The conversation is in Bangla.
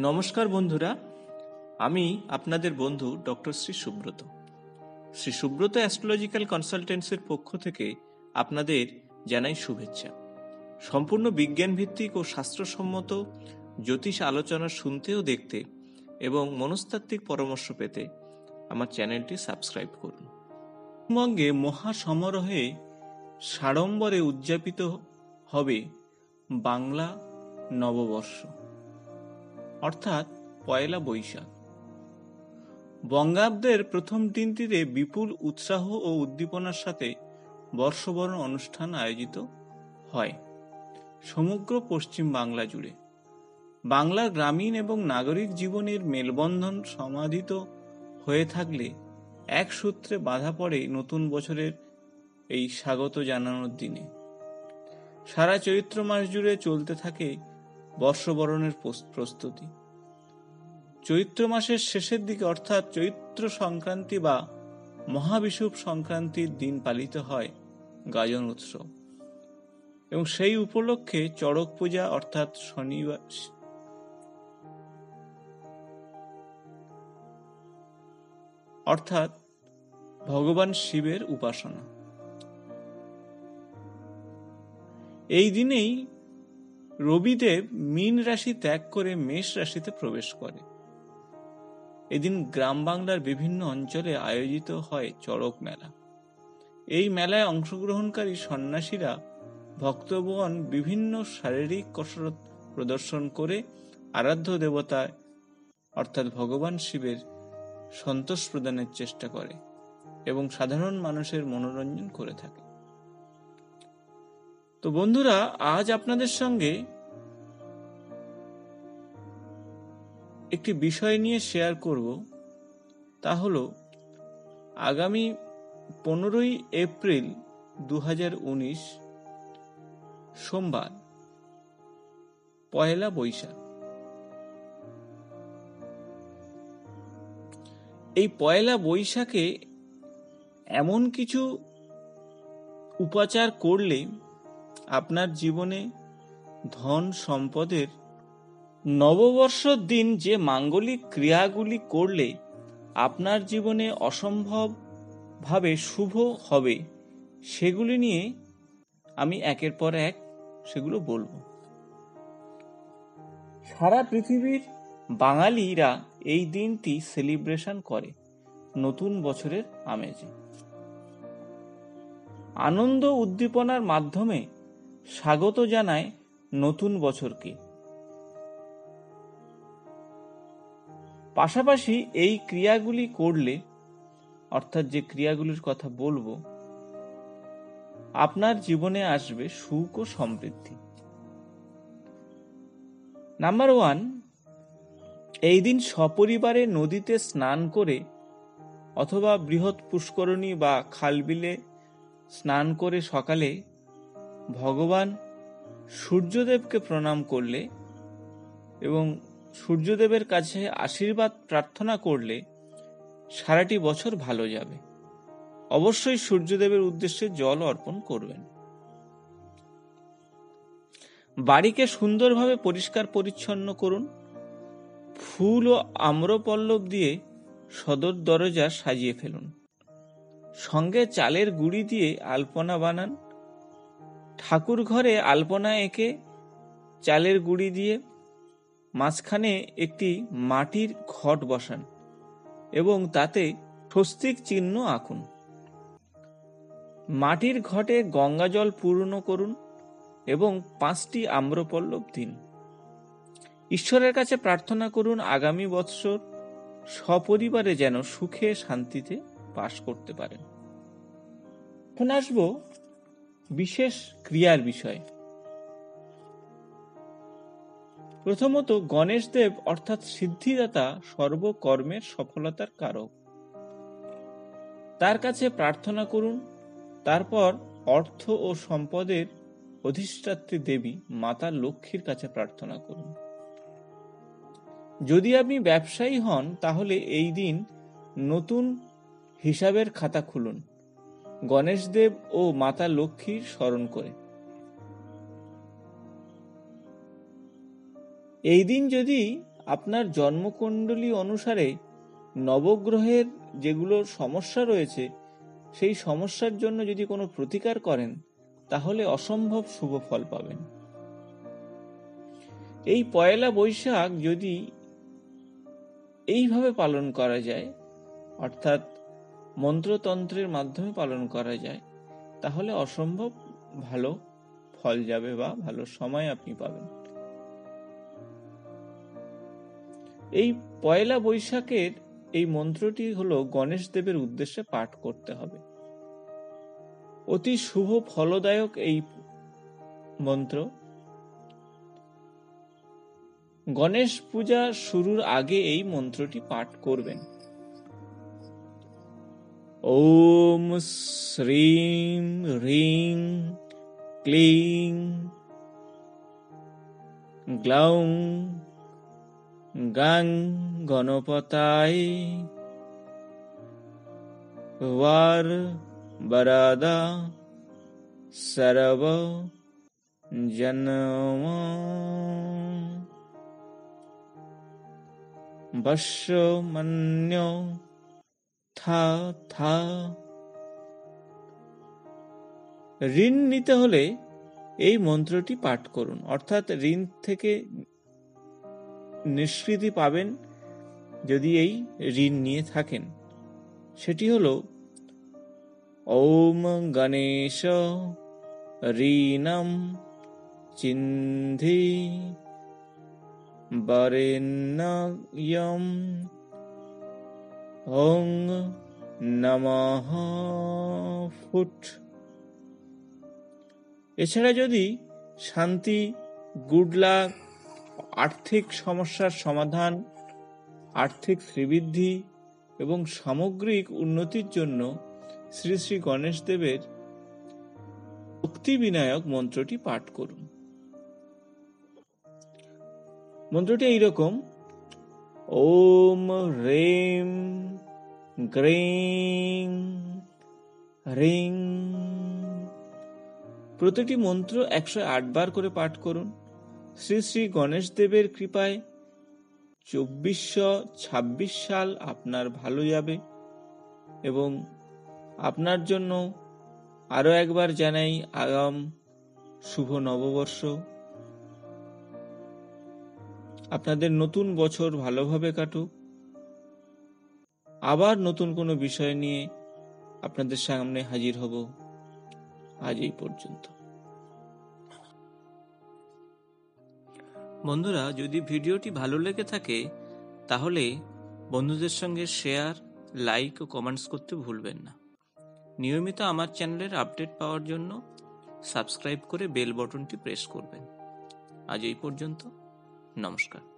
নমস্কার বন্ধুরা, আমি আপনাদের বন্ধু ডক্টর শ্রী সুব্রত। শ্রী সুব্রত অ্যাস্ট্রোলজিক্যাল কনসালটেন্সির পক্ষ থেকে আপনাদের জানাই শুভেচ্ছা। সম্পূর্ণ বিজ্ঞান ভিত্তিক ও শাস্ত্রসম্মত জ্যোতিষ আলোচনা শুনতে ও দেখতে এবং মনস্তাত্ত্বিক পরামর্শ পেতে আমার চ্যানেলটি সাবস্ক্রাইব করুন। পশ্চিমবঙ্গে মহাসমারোহে সাড়ম্বরে উদযাপিত হবে বাংলা নববর্ষ। অর্থাৎ পয়লা বৈশাখ। বঙ্গাব্দের প্রথম দিনটিতে বিপুল উৎসাহ ও উদ্দীপনার সাথে বর্ষবরণ অনুষ্ঠান আয়োজিত হয় সমগ্র পশ্চিম বাংলা জুড়ে। বাংলার গ্রামীণ এবং নাগরিক জীবনের মেলবন্ধন সমাধিত হয়ে থাকলে এক সূত্রে বাধা পড়ে নতুন বছরের এই স্বাগত জানানোর দিনে। সারা চৈত্র মাস জুড়ে চলতে থাকে বর্ষবরণের প্রস্তুতি। চৈত্র মাসের শেষের দিকে অর্থাৎ চৈত্র সংক্রান্তি বা মহাবিষুব সংক্রান্তির দিন পালিত হয় গাজন উৎসব। এবং সেই উপলক্ষে চড়ক পূজা অর্থাৎ শনিবার অর্থাৎ ভগবান শিবের উপাসনা। এই দিনেই রবিদেব মীন রাশি ত্যাগ করে মেষ রাশিতে প্রবেশ করে। এদিন গ্রাম বাংলার বিভিন্ন অঞ্চলে আয়োজিত হয় চড়ক মেলা। এই মেলায় অংশগ্রহণকারী সন্ন্যাসীরা ভক্তগণ বিভিন্ন শারীরিক কসরত প্রদর্শন করে আরাধ্য দেবতায় অর্থাৎ ভগবান শিবের সন্তোষ প্রদানের চেষ্টা করে এবং সাধারণ মানুষের মনোরঞ্জন করে থাকে। তো বন্ধুরা, আজ আপনাদের সঙ্গে একটি বিষয় নিয়ে শেয়ার করব। তা হল, আগামী পনেরোই এপ্রিল দু হাজার উনিশ, সোমবার, পয়লা বৈশাখ। এই পয়লা বৈশাখে এমন কিছু উপাচার করলে আপনার জীবনে ধন সম্পদের নববর্ষর দিন যে মাঙ্গলিক ক্রিয়াগুলি করলে আপনার জীবনে অসম্ভব ভাবে শুভ হবে, সেগুলি নিয়ে আমি একের পর এক সেগুলো বলব। সারা পৃথিবীর বাঙালিরা এই দিনটি সেলিব্রেশন করে, নতুন বছরের আমেজে। আনন্দ উদ্দীপনার মাধ্যমে স্বাগত জানায় নতুন বছরকে পাশাপাশি এই ক্রিয়াগুলি করলে, অর্থাৎ যে ক্রিয়াগুলির কথা বলব, আপনার জীবনে আসবে সুখ ও সমৃদ্ধি। নাম্বার ওয়ান, এই দিন সপরিবারে নদীতে স্নান করে অথবা বৃহৎ পুষ্করণী বা খালবিলে স্নান করে সকালে ভগবান সূর্যদেবকে প্রণাম করলে এবং সূর্যদেবের কাছে আশীর্বাদ প্রার্থনা করলে সারাটি বছর ভালো যাবে। অবশ্যই সূর্যদেবের উদ্দেশ্যে জল অর্পণ করবেন। বাড়িকে সুন্দরভাবে পরিষ্কার পরিচ্ছন্ন করুন। ফুল ও আম্রপল্লব দিয়ে সদর দরজা সাজিয়ে ফেলুন। সঙ্গে চালের গুড়ি দিয়ে আলপনা বানান। ঠাকুর ঘরে আলপনা এঁকে চালের গুঁড়ি দিয়ে মাঝখানে একটি মাটির ঘট বসান এবং তাতে স্বস্তিক চিহ্ন আঁকুন। মাটির ঘটে গঙ্গা জল পূর্ণ করুন এবং পাঁচটি আম্রপল্লব দিন। ঈশ্বরের কাছে প্রার্থনা করুন আগামী বৎসর সপরিবারে যেন সুখে শান্তিতে বাস করতে পারেন। এখন আসব বিশেষ ক্রিয়ার বিষয়। প্রথমত গণেশ দেব অর্থাৎ সিদ্ধিদাতা সর্বকর্মের সফলতার কারক। তার কাছে প্রার্থনা করুন, তারপর অর্থ ও সম্পদের অধিষ্ঠাত্রী দেবী মাতা লক্ষ্মীর কাছে প্রার্থনা করুন। যদি আপনি ব্যবসায়ী হন, তাহলে এই দিন নতুন হিসাবের খাতা খুলুন। গণেশ দেব ও মাতা লক্ষ্মীর স্মরণ করে। এই দিন যদি আপনার জন্মকুণ্ডলী অনুসারে নবগ্রহের যেগুলো সমস্যা রয়েছে, সেই সমস্যার জন্য যদি কোনো প্রতিকার করেন, তাহলে অসম্ভব শুভ ফল পাবেন। এই পয়লা বৈশাখ যদি এইভাবে পালন করা যায়, অর্থাৎ মন্ত্রতন্ত্রের মাধ্যমে পালন করা যায়, তাহলে অসম্ভব ভালো ফল যাবে বা ভালো সময় আপনি পাবেন। এই পয়লা বৈশাখের এই মন্ত্রটি হলো গণেশ দেবের উদ্দেশ্যে পাঠ করতে হবে। অতি শুভ ফলদায়ক এই মন্ত্র। গণেশ পূজা শুরুর আগে এই মন্ত্রটি পাঠ করবেন। ওম শ্রীম হ্রিং ক্লিং গ্লাউং গাং গণপতায় ওয়ার বরাদা সর্ব জন্ম বশ্যমন্য থা থা। ঋণ নিতে হলে এই মন্ত্রটি পাঠ করুন। অর্থাৎ ঋণ থেকে নিষ্কৃতি পাবেন যদি এই ঋণ নিয়ে থাকেন। সেটি হল, ওম গণেশ ঋণম চিন্ধি বরেণ্যম ওং নমঃ ফুট। এছাড়া যদি শান্তি, গুড লাক, আর্থিক সমস্যার সমাধান, আর্থিক শ্রীবৃদ্ধি এবং সামগ্রিক উন্নতির জন্য শ্রী শ্রী গণেশ দেবের ভক্তি বিনায়ক মন্ত্রটি পাঠ করুন। মন্ত্রটি এইরকম ওম রেম গ্রেং রিং প্রতিটি মন্ত্র একশো আট বার করে পাঠ করুন। শ্রী শ্রী গণেশ দেবের কৃপায় চব্বিশশো ছাব্বিশ সাল আপনার ভালো যাবে এবং আপনার জন্য আরও একবার জানাই আগাম শুভ নববর্ষ। আপনাদের নতুন বছর ভালোভাবে কাটুক। আবার নতুন কোনো বিষয় নিয়ে আপনাদের সামনে হাজির হব আজ এই পর্যন্ত। বন্ধুরা, যদি ভিডিওটি ভালো লেগে থাকে, তাহলে বন্ধুদের সঙ্গে শেয়ার, লাইক ও কমেন্টস করতে ভুলবেন না। নিয়মিত আমার চ্যানেলের আপডেট পাওয়ার জন্য সাবস্ক্রাইব করে বেল বটনটি প্রেস করবেন। আজ এই পর্যন্ত। নমস্কার।